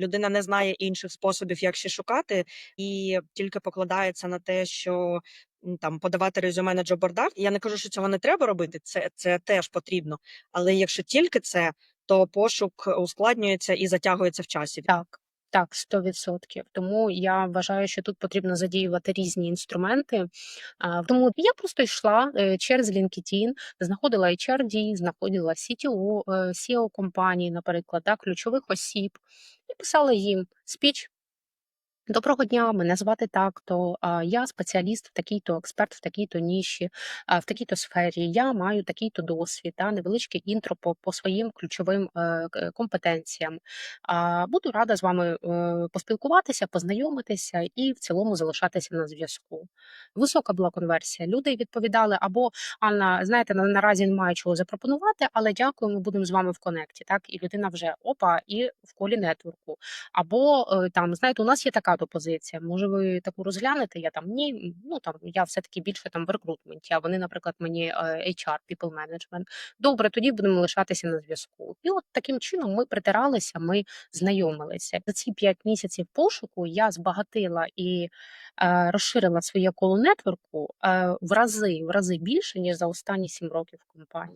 людина не знає інших способів, як ще шукати, і тільки покладається на те, що там подавати резюме на джобордах. Я не кажу, що цього не треба робити. Це, це теж потрібно. Але якщо тільки це, то пошук ускладнюється і затягується в часі. Так, так, 100%. Тому я вважаю, що тут потрібно задіювати різні інструменти. А, Тому я просто йшла е, через LinkedIn, знаходила HRD, знаходила CTO, е, CEO компанії, наприклад, так, ключових осіб, і писала їм спіч. Доброго дня, мене звати так-то. Я спеціаліст в такій-то, експерт в такій-то ніші, в такій-то сфері. Я маю такий-то досвід, та, невеличке інтро по, по своїм ключовим е, компетенціям. А, Буду рада з вами е, поспілкуватися, познайомитися і в цілому залишатися на зв'язку. Висока була конверсія. Люди відповідали або Анна, знаєте, на, наразі немає чого запропонувати, але дякую, ми будемо з вами в конекті. Так, і людина вже опа, і в колі нетворку. Або е, там, знаєте, у нас є така то позиція. Може, ви таку розглянете? Я там ні. Ну там я все-таки більше там в рекрутменті, а вони, наприклад, мені е, HR, people management. Добре, тоді будемо лишатися на зв'язку. І от таким чином ми притиралися, ми знайомилися. За ці п'ять місяців пошуку я збагатила і е, розширила своє коло нетворку е, в рази, в рази більше ніж за останні сім років компанії.